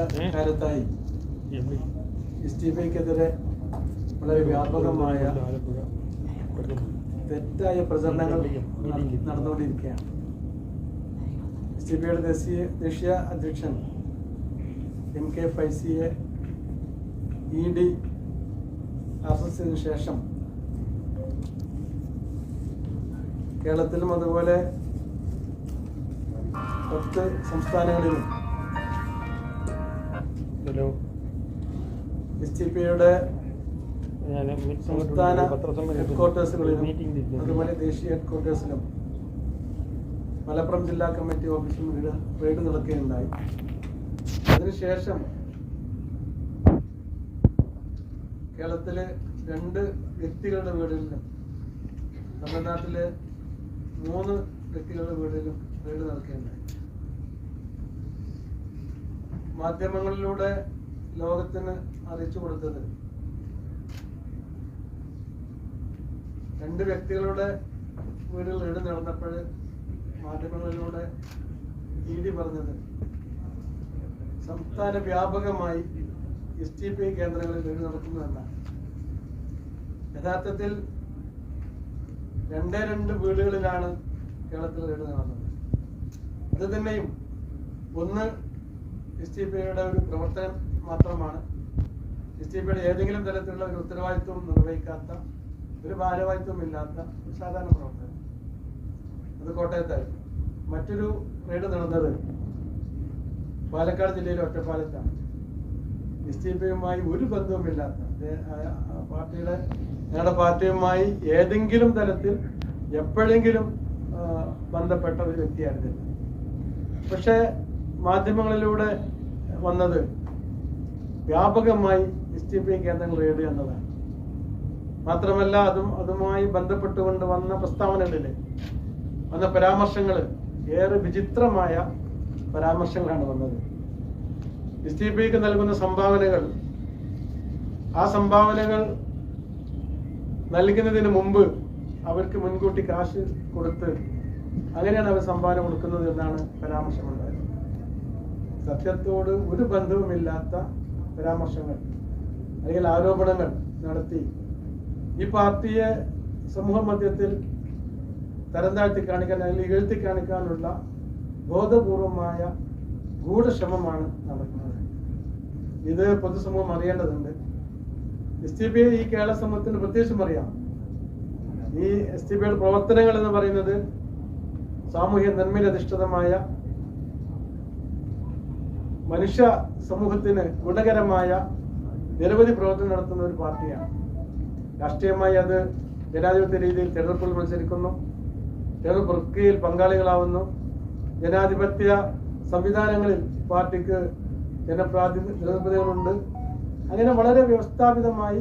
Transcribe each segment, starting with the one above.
കാലത്തായി പിക്കെതിരെ വളരെ വ്യാപകമായ തെറ്റായ പ്രചരണങ്ങൾ നട- നടന്നുകൊണ്ടിരിക്കുകയാണ്. എസ് ടി പിയുടെ ദേശീയ ദേശീയ അധ്യക്ഷൻ M K Faizy E D arrest ചെയ്തതിനു ശേഷം കേരളത്തിലും അതുപോലെ പത്ത് സംസ്ഥാനങ്ങളിലും ഹലോ എസ് ടി പിയുടെ സംസ്ഥാന ഹെഡ്ക്വാർട്ടേഴ്സുകളിലും അതുപോലെ ദേശീയ ഹെഡ്ക്വാർട്ടേഴ്സിലും മലപ്പുറം ജില്ലാ കമ്മിറ്റി ഓഫീസിൽ റെയ്ഡ് റെയ്ഡ് നടക്കുകയുണ്ടായി. അതിനുശേഷം കേരളത്തിലെ രണ്ട് വ്യക്തികളുടെ വീടുകളിലും തമിഴ്നാട്ടിലെ മൂന്ന് വ്യക്തികളുടെ വീടുകളിലും റെയ്ഡ് നടക്കുകയുണ്ടായി. മാധ്യമങ്ങളിലൂടെ ലോകത്തിന് അറിയിച്ചു കൊടുത്തത്. രണ്ട് വ്യക്തികളുടെ വീടുകൾ റെയ്ഡ് നടന്നപ്പോൾ മാധ്യമങ്ങളിലൂടെ നീതി പറഞ്ഞത്. സംസ്ഥാന വ്യാപകമായി എസ് ടി പി കേന്ദ്രങ്ങളിൽ വീട് നടക്കുന്നതല്ല യഥാർത്ഥത്തിൽ രണ്ടേ രണ്ട് വീടുകളിലാണ് കേരളത്തിൽ വീട് നടന്നത്. അത് തന്നെയും ഒന്ന് എസ് ടി പിയുടെ ഒരു പ്രവർത്തനം മാത്രമാണ്. എസ് ടി പിയുടെ ഏതെങ്കിലും തരത്തിലുള്ള ഒരു ഉത്തരവാദിത്വം നിർവഹിക്കാത്ത ഒരു ഭാരവാഹിത്വം ഇല്ലാത്ത ഒരു സാധാരണ പ്രവർത്തനം. അത് കോട്ടയത്തായിരുന്നു. മറ്റൊരു റെയ്ഡ് നടന്നത് പാലക്കാട് ജില്ലയിലെ ഒറ്റപ്പാലത്താണ്. എസ് ടി പിയുമായി ഒരു ബന്ധവുമില്ലാത്ത പാർട്ടിയുടെ ഞങ്ങളുടെ പാർട്ടിയുമായി ഏതെങ്കിലും തരത്തിൽ എപ്പോഴെങ്കിലും ബന്ധപ്പെട്ട ഒരു വ്യക്തിയായിരുന്നില്ല പക്ഷേ മാധ്യമങ്ങളിലൂടെ വന്നത്. വ്യാപകമായി എസ് ടി പി കേന്ദ്രങ്ങൾ റെയ്ഡ് എന്നതാണ്. മാത്രമല്ല അതും അതുമായി ബന്ധപ്പെട്ടുകൊണ്ട് വന്ന പ്രസ്താവനകളിൽ വന്ന പരാമർശങ്ങൾ ഏറെ വിചിത്രമായ പരാമർശങ്ങളാണ് വന്നത്. എസ് ടി പിക്ക് നൽകുന്ന സംഭാവനകൾ ആ സംഭാവനകൾ നൽകുന്നതിന് മുമ്പ് അവർക്ക് മുൻകൂട്ടി കാശ് കൊടുത്ത് അങ്ങനെയാണ് അവർ സംഭാവന കൊടുക്കുന്നത് എന്നാണ് പരാമർശമുണ്ടായത്. സത്യത്തോട് ഒരു ബന്ധവുമില്ലാത്ത പരാമർശങ്ങൾ അല്ലെങ്കിൽ ആരോപണങ്ങൾ നടത്തി ഈ പാർട്ടിയെ സമൂഹ മധ്യത്തിൽ തരം താഴ്ത്തി കാണിക്കാൻ അല്ലെങ്കിൽ ഇകഴ്ത്തി കാണിക്കാനുള്ള ബോധപൂർവമായ ഗൂഢശ്രമമാണ് നടക്കുന്നത്. ഇത് പൊതുസമൂഹം അറിയേണ്ടതുണ്ട്. എസ് ടി പി ഈ കേരള സമൂഹത്തിന് പ്രത്യേകിച്ചും അറിയാം. ഈ എസ് ടി പിയുടെ പ്രവർത്തനങ്ങൾ എന്ന് പറയുന്നത് സാമൂഹ്യ നന്മയിൽ അധിഷ്ഠിതമായ മനുഷ്യ സമൂഹത്തിന് ഗുണകരമായ നിരവധി പ്രവർത്തനം നടത്തുന്ന ഒരു പാർട്ടിയാണ്. രാഷ്ട്രീയമായി അത് ജനാധിപത്യ രീതിയിൽ തെരഞ്ഞെടുപ്പിൽ മത്സരിക്കുന്നു. തെരഞ്ഞെടുപ്പ് പ്രക്രിയയിൽ പങ്കാളികളാവുന്നു. ജനാധിപത്യ സംവിധാനങ്ങളിൽ പാർട്ടിക്ക് ജനപ്രാതി അങ്ങനെ വളരെ വ്യവസ്ഥാപിതമായി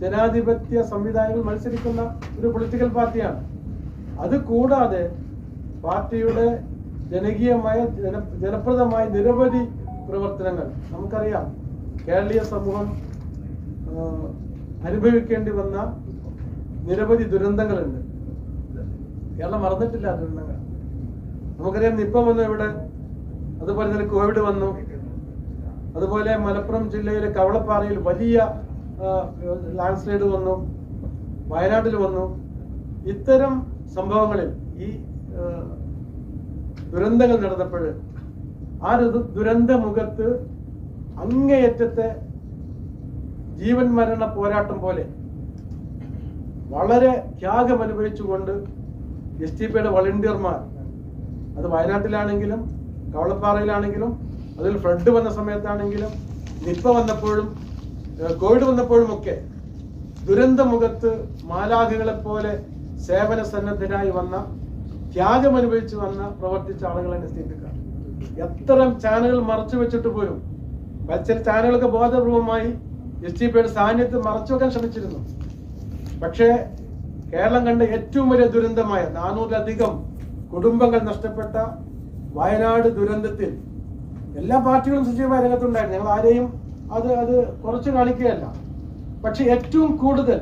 ജനാധിപത്യ സംവിധാനങ്ങൾ മത്സരിക്കുന്ന ഒരു പൊളിറ്റിക്കൽ പാർട്ടിയാണ്. അത് കൂടാതെ പാർട്ടിയുടെ ജനകീയമായ ജന ജനപ്രദമായ നിരവധി പ്രവർത്തനങ്ങൾ. നമുക്കറിയാം കേരളീയ സമൂഹം അനുഭവിക്കേണ്ടി വന്ന നിരവധി ദുരന്തങ്ങളുണ്ട്. കേരളം മറന്നിട്ടില്ല ദുരന്തങ്ങൾ. നമുക്കറിയാം നിപ്പ വന്നു ഇവിടെ അതുപോലെ തന്നെ കോവിഡ് വന്നു. അതുപോലെ മലപ്പുറം ജില്ലയിലെ കവളപ്പാറയിൽ വലിയ ലാൻഡ്സ്ലൈഡ് വന്നു വയനാട്ടിൽ വന്നു. ഇത്തരം സംഭവങ്ങളിൽ ഈ ദുരന്തങ്ങൾ നടന്നപ്പോൾ ആ ദു- ദുരന്ത മുഖത്ത് അങ്ങേയറ്റത്തെ ജീവൻ മരണ പോരാട്ടം പോലെ വളരെ ത്യാഗം അനുഭവിച്ചുകൊണ്ട് എസ് ടി പിയുടെ വളണ്ടിയർമാർ അത് വയനാട്ടിലാണെങ്കിലും കവളപ്പാറയിലാണെങ്കിലും അതിൽ ഫ്ലഡ് വന്ന സമയത്താണെങ്കിലും നിപ്പ വന്നപ്പോഴും കോവിഡ് വന്നപ്പോഴും ഒക്കെ ദുരന്തമുഖത്ത് മാലാഖകളെ പോലെ സേവന സന്നദ്ധരായി വന്ന ത്യാഗം അനുഭവിച്ചു വന്ന പ്രവർത്തിച്ച ആളുകളെ എസ് ടി പിക്കാർ എത്ര ചാനലുകൾ മറച്ചു വെച്ചിട്ട് പോലും ചില ചാനലുകളൊക്കെ ബോധപൂർവമായി എസ് ടി പിയുടെ സാന്നിധ്യം മറച്ചു വെക്കാൻ ശ്രമിച്ചിരുന്നു. പക്ഷേ കേരളം കണ്ട ഏറ്റവും വലിയ ദുരന്തമായ നാനൂറിലധികം കുടുംബങ്ങൾ നഷ്ടപ്പെട്ട വയനാട് ദുരന്തത്തിൽ എല്ലാ പാർട്ടികളും സജീവമായ രംഗത്തുണ്ടായിരുന്നു. ഞങ്ങൾ ആരെയും അത് അത് കുറച്ച് കാണിക്കുകയല്ല. പക്ഷെ ഏറ്റവും കൂടുതൽ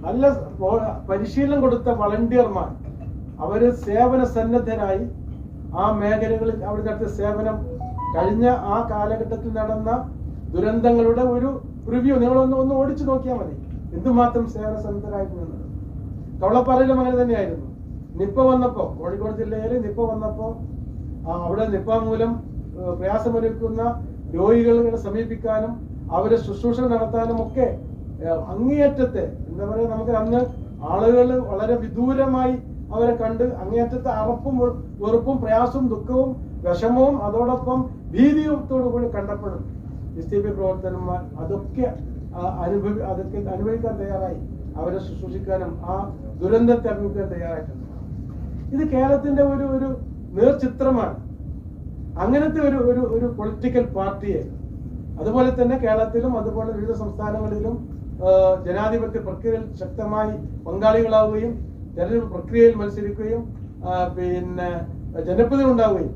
നല്ല പരിശീലനം കൊടുത്ത വളണ്ടിയർമാർ അവർ സേവന സന്നദ്ധരായി ആ മേഖലകളിൽ അവിടെ നടത്തിയ സേവനം കഴിഞ്ഞ ആ കാലഘട്ടത്തിൽ നടന്ന ദുരന്തങ്ങളുടെ ഒരു റിവ്യൂ. നിങ്ങൾ ഒന്ന് ഒന്ന് ഓടിച്ചു നോക്കിയാൽ മതി. എന്തുമാത്രം സേവന സന്നദ്ധരായിരുന്നു കവളപ്പാറയിലും അങ്ങനെ തന്നെയായിരുന്നു. നിപ്പ വന്നപ്പോ കോഴിക്കോട് ജില്ലയിൽ നിപ്പ വന്നപ്പോ അവിടെ നിപ്പ മൂലം പ്രയാസമൊരുക്കുന്ന രോഗികളെ സമീപിക്കാനും അവരെ ശുശ്രൂഷ നടത്താനും ഒക്കെ അങ്ങേയറ്റത്തെ എന്താ പറയുക നമുക്ക് അന്ന് ആളുകൾ വളരെ വിദൂരമായി അവരെ കണ്ട് അങ്ങേയറ്റത്തെ അറപ്പും വെറുപ്പും പ്രയാസവും ദുഃഖവും വിഷമവും അതോടൊപ്പം ഭീതിയോടുകൂടി കണ്ടപ്പോഴും എസ് ടി പി പ്രവർത്തകന്മാർ അതൊക്കെ അനുഭവി അതൊക്കെ അനുഭവിക്കാൻ തയ്യാറായി. അവരെ ശുശ്രൂഷിക്കാനും ആ ദുരന്തത്തെ അഭിമുഖിക്കാൻ തയ്യാറായിട്ടുണ്ട്. ഇത് കേരളത്തിന്റെ ഒരു ഒരു നേർചിത്രമാണ്. അങ്ങനത്തെ ഒരു ഒരു ഒരു പൊളിറ്റിക്കൽ പാർട്ടിയെ അതുപോലെ തന്നെ കേരളത്തിലും അതുപോലെ വിവിധ സംസ്ഥാനങ്ങളിലും ജനാധിപത്യ പ്രക്രിയയിൽ ശക്തമായി പങ്കാളികളാവുകയും തെരഞ്ഞെടുപ്പ് പ്രക്രിയയിൽ മത്സരിക്കുകയും പിന്നെ ജനപ്രതി ഉണ്ടാവുകയും.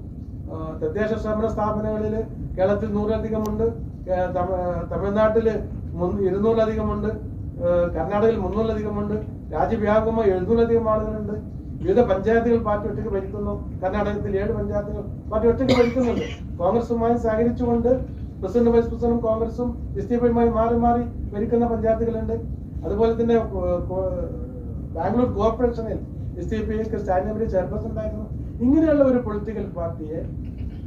തദ്ദേശ സ്വയംഭരണ സ്ഥാപനങ്ങളിൽ കേരളത്തിൽ നൂറിലധികമുണ്ട് തമിഴ്നാട്ടിൽ ഇരുന്നൂറിലധികമുണ്ട് കർണാടകയിൽ മുന്നൂറിലധികമുണ്ട് രാജ്യവ്യാപകമായി എഴുന്നൂറിലധികം ആളുകളുണ്ട്. വിവിധ പഞ്ചായത്തുകൾ പാർട്ടി ഒറ്റയ്ക്ക് ഭരിക്കുന്നു കർണാടകത്തിൽ ഏഴ് പഞ്ചായത്തുകൾ പാർട്ടി ഒറ്റയ്ക്ക് ഭരിക്കുന്നുണ്ട്. കോൺഗ്രസുമായി സഹകരിച്ചുകൊണ്ട് പ്രസിഡന്റ് വൈസ് പ്രസിഡന്റും കോൺഗ്രസും എസ് ഡി പിയുമായി മാറി മാറി ഭരിക്കുന്ന പഞ്ചായത്തുകളുണ്ട്. അതുപോലെ തന്നെ ബാംഗ്ലൂർ കോർപ്പറേഷനിൽ എസ് ഡി പിക്ക് എസ് സ്റ്റാൻഡ് ചെയർപേഴ്സൺ ഉണ്ടായിരുന്നു. ഇങ്ങനെയുള്ള ഒരു പൊളിറ്റിക്കൽ പാർട്ടിയെ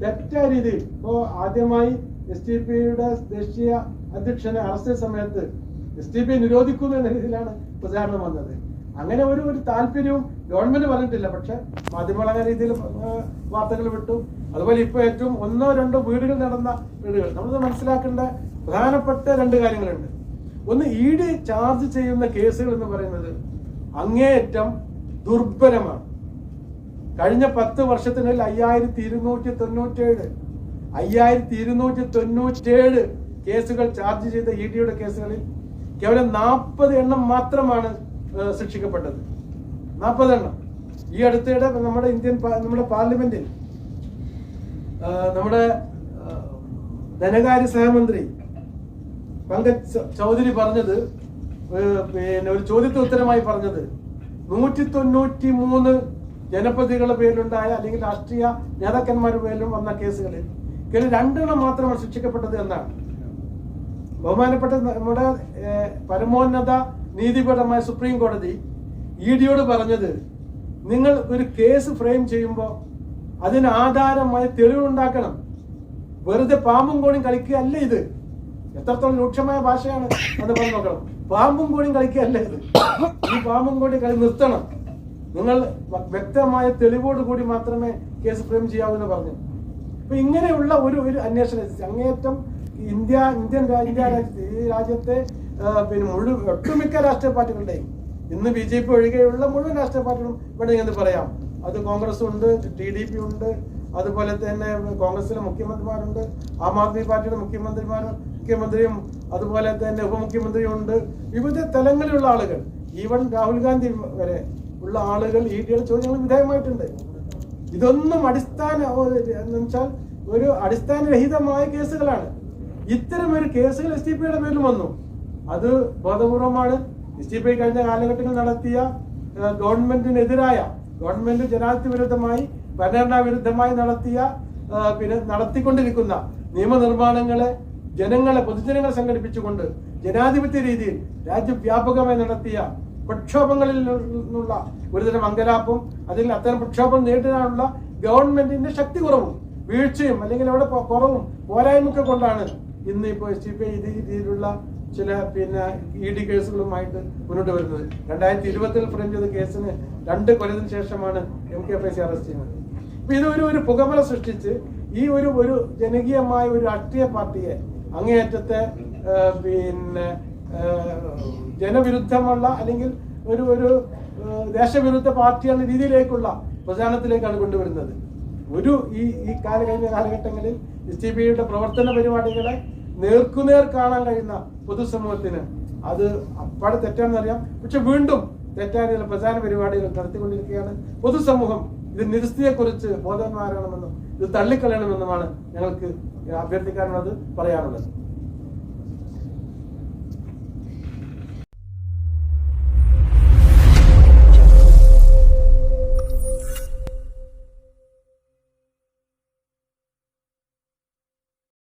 തെറ്റായ രീതിയിൽ ഇപ്പോ ആദ്യമായി എസ് ഡി പിയുടെ ദേശീയ അധ്യക്ഷനെ അറസ്റ്റ് സമയത്ത് എസ് ഡി പി നിരോധിക്കുന്നു എന്ന രീതിയിലാണ് പ്രചാരണം വന്നത്. അങ്ങനെ ഒരു ഒരു താല്പര്യവും ഗവൺമെന്റ് പറഞ്ഞിട്ടില്ല. പക്ഷെ മാധ്യമങ്ങൾ അങ്ങനെ രീതിയിൽ വാർത്തകൾ വിട്ടു. അതുപോലെ ഇപ്പൊ ഏറ്റവും ഒന്നോ രണ്ടോ വീടുകൾ നടന്ന വീടുകൾ. നമ്മൾ മനസ്സിലാക്കേണ്ട പ്രധാനപ്പെട്ട രണ്ട് കാര്യങ്ങളുണ്ട്. ഒന്ന് ഇ ഡി ചാർജ് ചെയ്യുന്ന കേസുകൾ എന്ന് പറയുന്നത് അങ്ങേയറ്റം ദുർബലമാണ്. കഴിഞ്ഞ പത്ത് വർഷത്തിനുള്ളിൽ അയ്യായിരത്തി ഇരുന്നൂറ്റി തൊണ്ണൂറ്റേഴ് അയ്യായിരത്തി ഇരുന്നൂറ്റി തൊണ്ണൂറ്റേഴ് കേസുകൾ ചാർജ് ചെയ്ത ഇ ഡിയുടെ കേസുകളിൽ കേവലം നാൽപ്പത് എണ്ണം മാത്രമാണ് ശിക്ഷിക്കപ്പെട്ടത്. നാൽപ്പത് എണ്ണം. ഈ അടുത്തിടെ നമ്മുടെ ഇന്ത്യൻ നമ്മുടെ പാർലമെന്റിൽ നമ്മുടെ ധനകാര്യ സഹമന്ത്രി പങ്കജ് ചൗധരി പറഞ്ഞത് പിന്നെ ഒരു ചോദ്യത്തിന് ഉത്തരമായി പറഞ്ഞത്. നൂറ്റി തൊണ്ണൂറ്റി മൂന്ന് ജനപ്രതികളുടെ പേരിലുണ്ടായ അല്ലെങ്കിൽ രാഷ്ട്രീയ നേതാക്കന്മാരുടെ പേരിലും വന്ന കേസുകളിൽ കേരളം രണ്ടെണ്ണം മാത്രമാണ് ശിക്ഷിക്കപ്പെട്ടത് എന്നാണ്. ബഹുമാനപ്പെട്ട നമ്മുടെ പരമോന്നത നീതിപീഠമായ സുപ്രീം കോടതി ഇ ഡിയോട് പറഞ്ഞത് നിങ്ങൾ ഒരു കേസ് ഫ്രെയിം ചെയ്യുമ്പോൾ അതിന് ആധാരമായ തെളിവുണ്ടാക്കണം. വെറുതെ പാമ്പും കോണിയും കളിക്കുകയല്ല ഇത്. എത്രത്തോളം രൂക്ഷമായ ഭാഷയാണ് അത് പറഞ്ഞു നോക്കണം. പാമ്പും കോണിയും കളിക്കുകയല്ല ഇത്? ഈ പാമ്പും കോണി കളി നിർത്തണം. നിങ്ങൾ വ്യക്തമായ തെളിവോട് കൂടി മാത്രമേ കേസ് ഫ്രെയിം ചെയ്യാവൂ എന്ന് പറഞ്ഞു. അപ്പൊ ഇങ്ങനെയുള്ള ഒരു ഒരു അന്വേഷണ ഏജൻസി അങ്ങേയറ്റം ഇന്ത്യ ഇന്ത്യൻ ഇന്ത്യ ഈ രാജ്യത്തെ പിന്നെ മുഴുവൻ ഒട്ടുമിക്ക രാഷ്ട്രീയ പാർട്ടികളുടെയും ഇന്ന് ബി ജെ പി ഒഴികെയുള്ള മുഴുവൻ രാഷ്ട്രീയ പാർട്ടികളും ഇവിടെ എന്ന് പറയാം. അത് കോൺഗ്രസ് ഉണ്ട് ടി ഡി പി ഉണ്ട് അതുപോലെ തന്നെ കോൺഗ്രസിലെ മുഖ്യമന്ത്രിമാരുണ്ട് ആം ആദ്മി പാർട്ടിയുടെ മുഖ്യമന്ത്രിമാരും മുഖ്യമന്ത്രിയും അതുപോലെ തന്നെ ഉപമുഖ്യമന്ത്രിയും ഉണ്ട് വിവിധ തലങ്ങളിലുള്ള ആളുകൾ ഈവൻ രാഹുൽ ഗാന്ധി വരെ ഉള്ള ആളുകൾ ഈ ഡിയുടെ ചോദ്യങ്ങൾ വിധേയമായിട്ടുണ്ട്. ഇതൊന്നും അടിസ്ഥാന എന്നുവെച്ചാൽ ഒരു അടിസ്ഥാനരഹിതമായ കേസുകളാണ്. ഇത്തരം ഒരു കേസുകൾ എസ് ഡി പിയുടെ പേരിൽ വന്നു. അത് ബോധപൂർവമാണ്. എസ് ഡി പി കഴിഞ്ഞ കാലഘട്ടങ്ങളിൽ നടത്തിയ ഗവൺമെന്റിനെതിരായ ഗവൺമെന്റ് ജനാധിപത്യ വിരുദ്ധമായി ഭരണഘടനാ വിരുദ്ധമായി നടത്തിയ പിന്നെ നടത്തിക്കൊണ്ടിരിക്കുന്ന നിയമനിർമ്മാണങ്ങളെ ജനങ്ങളെ പൊതുജനങ്ങളെ സംഘടിപ്പിച്ചുകൊണ്ട് ജനാധിപത്യ രീതിയിൽ രാജ്യവ്യാപകമായി നടത്തിയ പ്രക്ഷോഭങ്ങളിൽ നിന്നുള്ള ഒരുതരം അങ്കലാപ്പും അതിൽ അത്തരം പ്രക്ഷോഭം നേരിടാനുള്ള ഗവൺമെന്റിന്റെ ശക്തി കുറവും വീഴ്ചയും അല്ലെങ്കിൽ അവിടെ കുറവും പോരായ്മയൊക്കെ കൊണ്ടാണ് ഇന്ന് ഇപ്പോൾ എസ് ടി പി രീതിയിലുള്ള ചില പിന്നെ ഇ ഡി കേസുകളുമായിട്ട് മുന്നോട്ട് വരുന്നത്. രണ്ടായിരത്തി ഇരുപത്തിൽ ഫ്രെയിം ചെയ്ത കേസിന് രണ്ട് കൊല്ലത്തിന് ശേഷമാണ് M K F I C arrest ചെയ്യുന്നത്. അപ്പൊ ഇത് ഒരു ഒരു പുകമല സൃഷ്ടിച്ച് ഈ ഒരു ഒരു ജനകീയമായ ഒരു രാഷ്ട്രീയ പാർട്ടിയെ അങ്ങേയറ്റത്തെ പിന്നെ ജനവിരുദ്ധമുള്ള അല്ലെങ്കിൽ ഒരു ഒരു ദേശവിരുദ്ധ പാർട്ടി എന്ന രീതിയിലേക്കുള്ള പ്രചാരണത്തിലേക്കാണ് കൊണ്ടുവരുന്നത്. ഒരു ഈ ഈ കാല കഴിഞ്ഞ കാലഘട്ടങ്ങളിൽ എസ് ടി പിയുടെ പ്രവർത്തന പരിപാടികളെ നേർക്കുനേർ കാണാൻ കഴിയുന്ന പൊതുസമൂഹത്തിന് അത് അപ്പാടെ തെറ്റാണെന്നറിയാം. പക്ഷെ വീണ്ടും തെറ്റായ പ്രചാരണ പരിപാടികൾ നടത്തിക്കൊണ്ടിരിക്കുകയാണ് പൊതുസമൂഹം. ഇത് നിരസ്തിയെക്കുറിച്ച് ബോധവാന്മാരാകണമെന്നും ഇത് തള്ളിക്കളയണമെന്നുമാണ് ഞങ്ങൾക്ക് അഭ്യർത്ഥിക്കാനുള്ളത് പറയാനുള്ളത്.